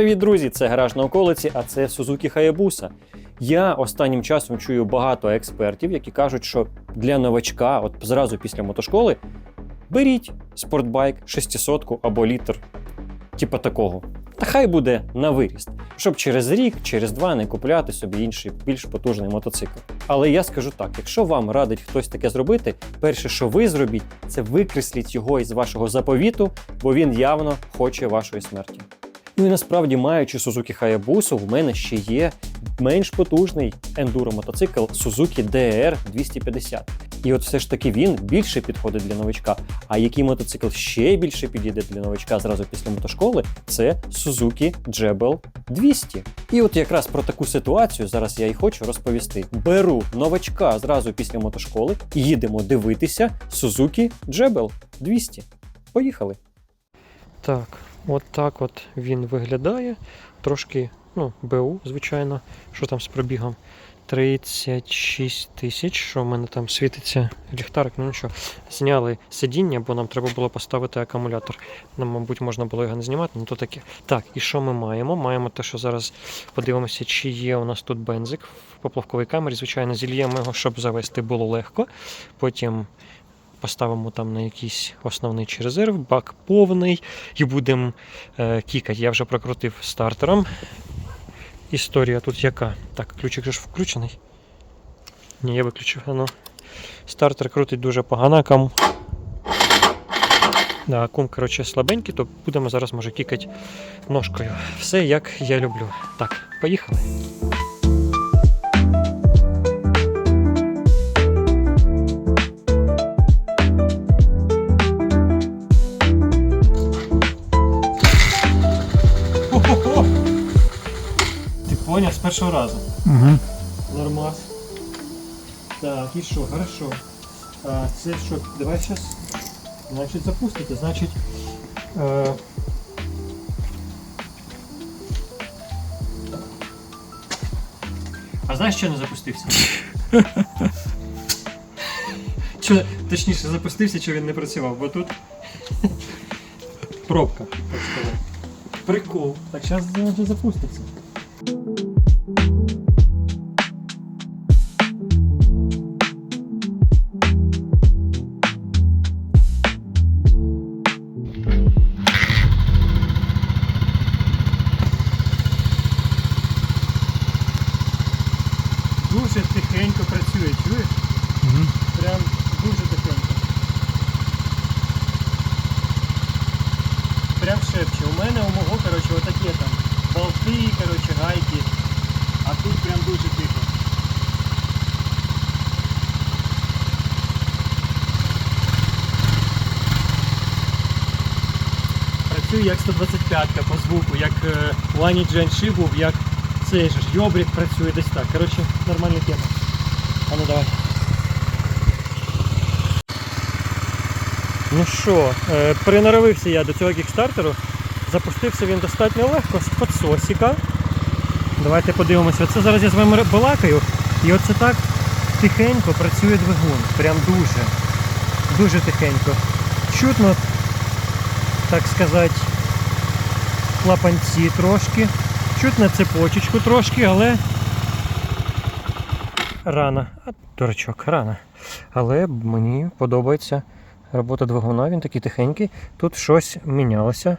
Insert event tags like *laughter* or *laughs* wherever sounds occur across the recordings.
привіт, друзі! Це гараж на околиці, а це Suzuki Hayabusa. Я останнім часом чую багато експертів, які кажуть, що для новачка, от зразу після мотошколи, беріть спортбайк 600 або літр, типа такого. Та хай буде на виріст, щоб через рік, через два не купляти собі інший більш потужний мотоцикл. Але я скажу так: якщо вам радить хтось таке зробити, перше, що ви зробіть, це викресліть його із вашого заповіту, бо він явно хоче вашої смерті. Ну і насправді, маючи Suzuki Hayabusa, в мене ще є менш потужний ендуро мотоцикл Suzuki DR 250. І от все ж таки він більше підходить для новичка. А який мотоцикл ще більше підійде для новичка зразу після мотошколи, це Suzuki Jebel 200. І от якраз про таку ситуацію зараз я і хочу розповісти. Беру новачка зразу після мотошколи і їдемо дивитися Suzuki Jebel 200. Поїхали! Так, от так от він виглядає. Трошки, ну, БУ, звичайно, що там з пробігом. 36 тисяч, що в мене там світиться ліхтарик, ну нічого. Зняли сидіння, бо нам треба було поставити акумулятор. Нам, мабуть, можна було його не знімати, ну то таке. Так, і що ми маємо? Маємо те, що зараз подивимося, чи є у нас тут бензик в поплавковій камері. Звичайно, зільємо його, щоб завести було легко. Потім поставимо там на якийсь основний чи резерв, бак повний і будемо е, кікати. Я вже прокрутив стартером. Історія тут яка? Так, ключик же ж включений. Ні, я виключив. Ну. Стартер крутить дуже погано. Акум, да, акум коротше, слабенький, то будемо зараз може кікати ножкою. Все як я люблю. Так, поїхали. Першого разу. Угу. Нормас. Так, і що, хорошо. А, це що, давай зараз. Значить, запустити, значить. Е... А знаєш, що не запустився? Що, точніше, запустився, чи він не працював, бо тут пробка, так сказати. Прикол. Так, зараз запуститься. Прям дуже тихо. Працює як 125 по звуку, як е, у Джанши був, як цей же ж йобрік працює десь так. Коротше, нормальна тема. А ну давай. Ну що, е, приноровився я до цього кікстартеру. Запустився він достатньо легко з підсосіка. Давайте подивимося. Це зараз я з вами балакаю. І оце так тихенько працює двигун. Прям дуже. Дуже тихенько. Чутно, так сказати, клапанці трошки. Чутно цепочечку трошки, але рано. А, дурачок, рано. Але мені подобається робота двигуна, він такий тихенький. Тут щось мінялося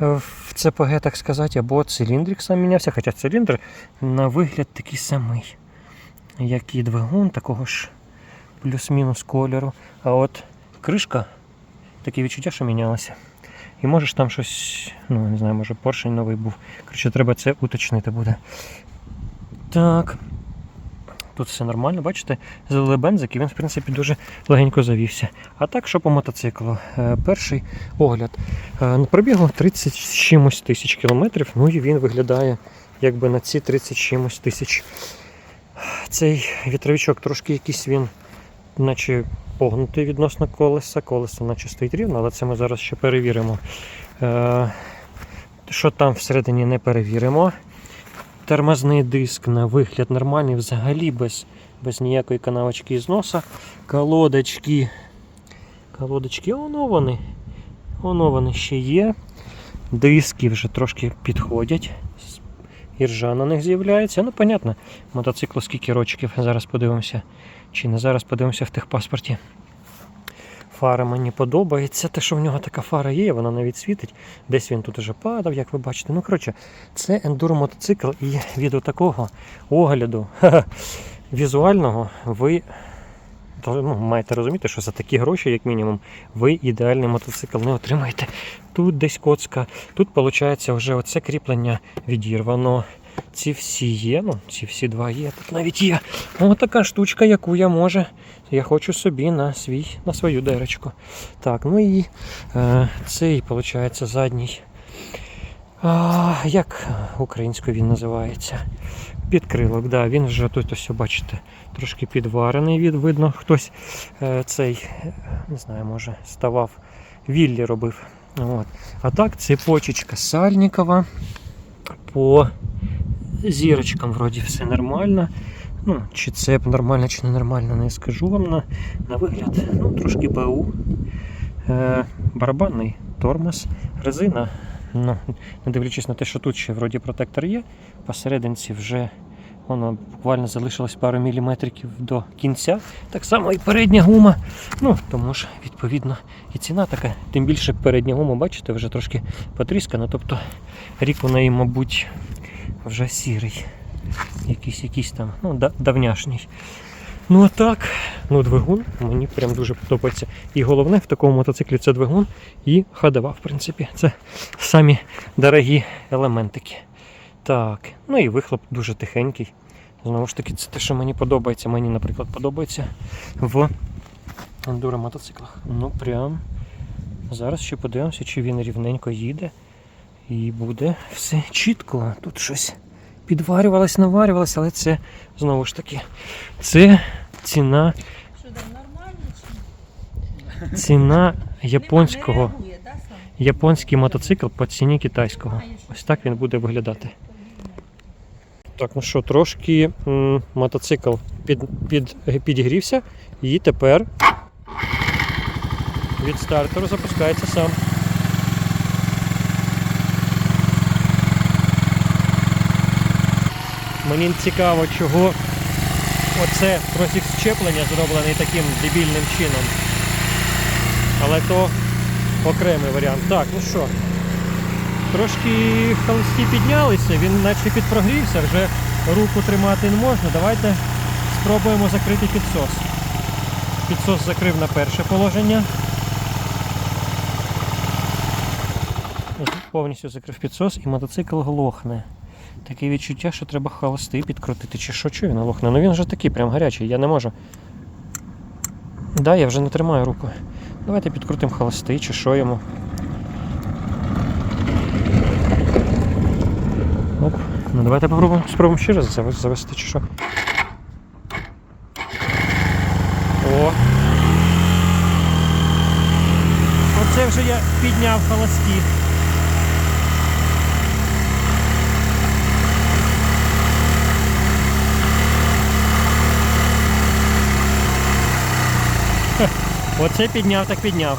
в ЦПГ, так сказати, або циліндрик сам мінявся, хоча циліндр на вигляд такий самий, як і двигун, такого ж плюс-мінус кольору. А от кришка, таке відчуття, що мінялося. І можеш там щось, ну не знаю, може поршень новий був. Коротше, треба це уточнити буде. Так. Тут все нормально, бачите, залили бензик і він, в принципі, дуже легенько завівся. А так, що по мотоциклу? Е, Перший огляд. Е, На пробігу 30 чимось тисяч кілометрів, ну і він виглядає якби на ці 30 чимось тисяч. Цей вітровичок трошки якийсь він, наче погнутий відносно колеса. Колесо наче стоїть рівно, але це ми зараз ще перевіримо. Е, Що там всередині не перевіримо. Тормозний диск на вигляд нормальний, взагалі без, без ніякої канавочки із носа. Колодочки. Колодочки. Воно вони ще є. диски вже трошки підходять. Іржа на них з'являється. Ну, понятно, мотоциклу скільки рочків. Зараз подивимося. Чи не зараз подивимося в техпаспорті. Фара мені подобається. Те, що в нього така фара є, вона навіть світить. Десь він тут уже падав, як ви бачите. Ну, коротше, це ендуро мотоцикл, і від такого огляду *laughs* візуального ви ну, маєте розуміти, що за такі гроші, як мінімум, ви ідеальний мотоцикл не отримаєте. Тут десь коцка, тут виходить вже оце кріплення відірвано. Ці всі є, ну, ці всі два є. Тут навіть є. Ось така штучка, яку я може. Я хочу собі на свій, на свою деречку. Так, ну і е, цей, виходить, задній. А, як українською він називається? Підкрилок, да, він вже тут ось бачите, трошки підварений від видно, хтось е, цей, не знаю, може, ставав, віллі робив. От. А так, цепочечка сальникова. По зірочкам вроді все нормально. Ну, чи це нормально, чи не нормально, не скажу вам на, на вигляд. Ну, трошки БУ. Е, барабанний тормоз, резина. Ну, не дивлячись на те, що тут ще вроді протектор є, посерединці вже воно буквально залишилось пару міліметриків до кінця. Так само і передня гума. Ну, тому ж, відповідно, і ціна така. Тим більше передня гума, бачите, вже трошки потріскана. Тобто рік у неї, мабуть, вже сірий. Якийсь, якийсь там, ну, да- давняшній. Ну а так, ну двигун мені прям дуже подобається. І головне в такому мотоциклі це двигун і ходова, в принципі. Це самі дорогі елементики. Так, ну і вихлоп дуже тихенький. Знову ж таки, це те, що мені подобається. Мені, наприклад, подобається в ендуро мотоциклах. Ну прям. Зараз ще подивимося, чи він рівненько їде. І буде все чітко. Тут щось підварювалось, наварювалось, але це знову ж таки. Це ціна, ціна японського. Японський мотоцикл по ціні китайського. Ось так він буде виглядати. Так, ну що, трошки м, мотоцикл під, під, підігрівся і тепер від стартеру запускається сам. Мені цікаво, чого оце тросик щеплення зроблений таким дебільним чином. Але то окремий варіант. Так, ну що, трошки холості піднялися, він наче підпрогрівся, вже руку тримати не можна. Давайте спробуємо закрити підсос. Підсос закрив на перше положення. Повністю закрив підсос і мотоцикл глохне. Таке відчуття, що треба холости підкрутити. Чи що, чи він глохне? Ну він вже такий прям гарячий, я не можу. Да, я вже не тримаю руку. Давайте підкрутимо холости, чи що йому. Оп. Ну давайте попробуємо спробуємо ще раз завести, чи що. О. Оце вже я підняв холості. Оце підняв, так підняв.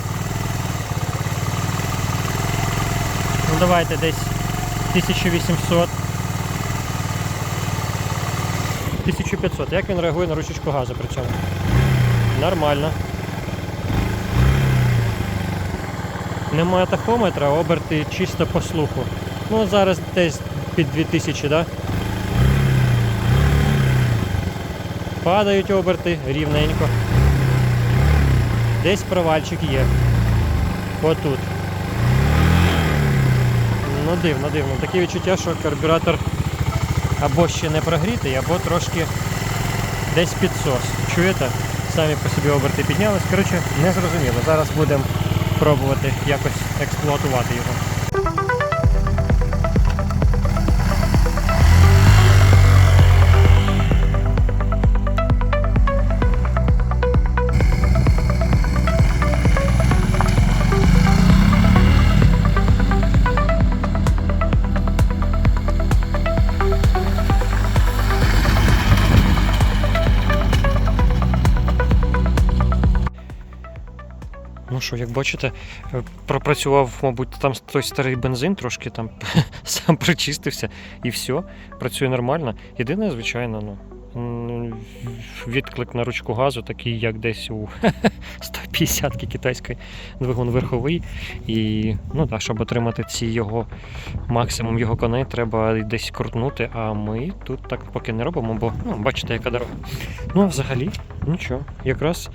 Ну давайте десь 1800. 1500. Як він реагує на ручечку газу при цьому? Нормально. Немає тахометра, оберти чисто по слуху. Ну зараз десь під 2000, так? Да? Падають оберти рівненько. Десь провальчик є. Отут. Ну дивно, дивно. Таке відчуття, що карбюратор або ще не прогрітий, або трошки десь підсос. Чуєте? Самі по собі оберти піднялись. Коротше, не зрозуміло. Зараз будемо пробувати якось експлуатувати його. Що, як бачите, е, пропрацював, мабуть, там той старий бензин, трошки там *laughs* сам причистився і все. Працює нормально. Єдине, звичайно, ну. Відклик на ручку газу, такий, як десь у *laughs* 150-ки китайської двигун верховий. І ну, так, щоб отримати ці його максимум його коней, треба десь крутнути. А ми тут так поки не робимо, бо ну, бачите, яка дорога. Ну, а взагалі, нічого. Якраз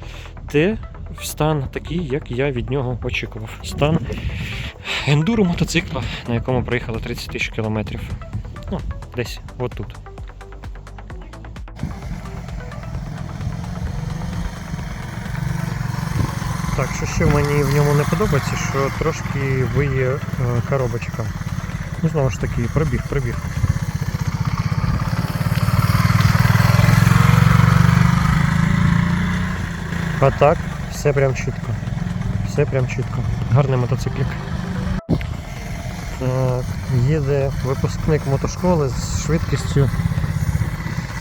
те стан такий, як я від нього очікував. Стан ендуро мотоцикла, на якому проїхали 30 тисяч кілометрів. Ну, десь отут. Так, що ще мені в ньому не подобається, що трошки виє е, коробочка. Ну, знову ж таки, пробіг, пробіг. А так, все прям чітко. Все прям чітко. Гарний мотоциклік. Так, їде випускник мотошколи з швидкістю,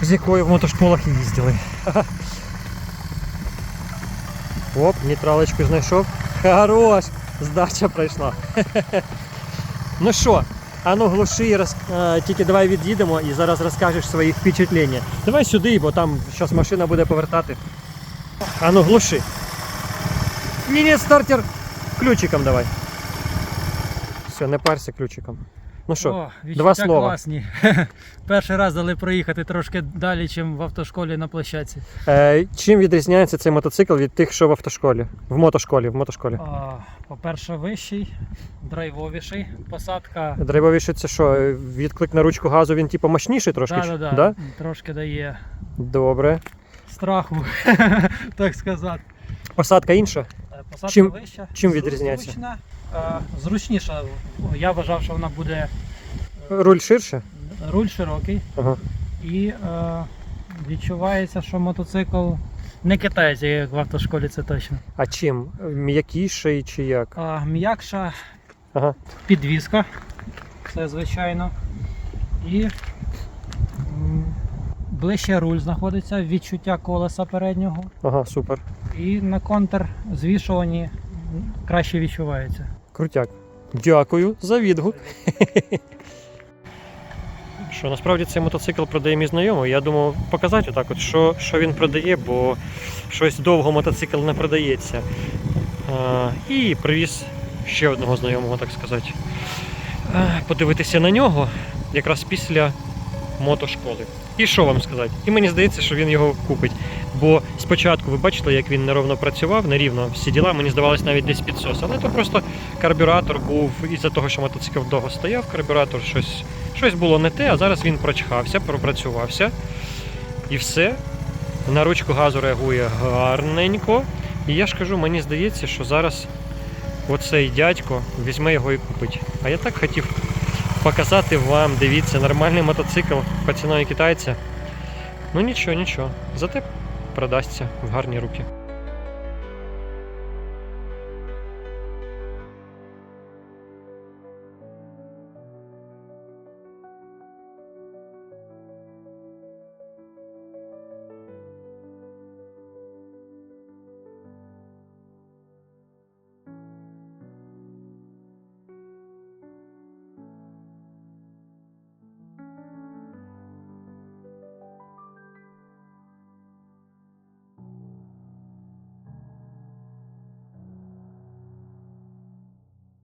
з якою в мотошколах і їздили. *laughs* Оп, нейтралочку знайшов. Хорош! Здача пройшла. *laughs* ну що, а ну глуши, роз... е, тільки давай від'їдемо і зараз розкажеш свої впечатлення. Давай сюди, бо там зараз машина буде повертати. А ну глуши. Ні, ні, стартер ключиком давай. Все, не парся ключиком. Ну що, два слова. класні. *laughs* Перший раз дали проїхати трошки далі, ніж в автошколі на площадці. е, чим відрізняється цей мотоцикл від тих, що в автошколі? В мотошколі, в мотошколі. А, По-перше, вищий, драйвовіший, посадка. Драйвовіше це що? Відклик на ручку газу, він типу мощніший трошки? Да, да, Да? Трошки дає Добре. страху, *laughs* так сказати. Посадка інша? Е, Посадка Чим- вища. чим відрізняється? Зручна, е, зручніша. Я вважав, що вона буде Руль ширше? руль широкий Ага. і е, відчувається, що мотоцикл не китайський, як в автошколі, це точно. А чим? М'якіший чи як? А, м'якша Ага. підвіска, це звичайно. І м, ближче руль знаходиться, відчуття колеса переднього. Ага, супер. І на контр звішувані краще відчувається. Крутяк. Дякую за відгук. *laughs* Що насправді цей мотоцикл продає мій знайомий. Я думав показати отак, от, що, що він продає, бо щось довго мотоцикл не продається. А, і привіз ще одного знайомого, так сказати. А, подивитися на нього якраз після мотошколи. І що вам сказати? І мені здається, що він його купить. Бо спочатку ви бачили, як він неровно працював, нерівно всі діла, мені здавалось навіть десь підсос. Але то просто карбюратор був із-за того, що мотоцикл довго стояв, карбюратор щось, щось було не те, а зараз він прочхався, пропрацювався. І все. На ручку газу реагує гарненько. І я ж кажу, мені здається, що зараз оцей дядько візьме його і купить. А я так хотів показати вам, дивіться, нормальний мотоцикл по китайця. Ну нічого, нічого. Зате продасться в гарні руки.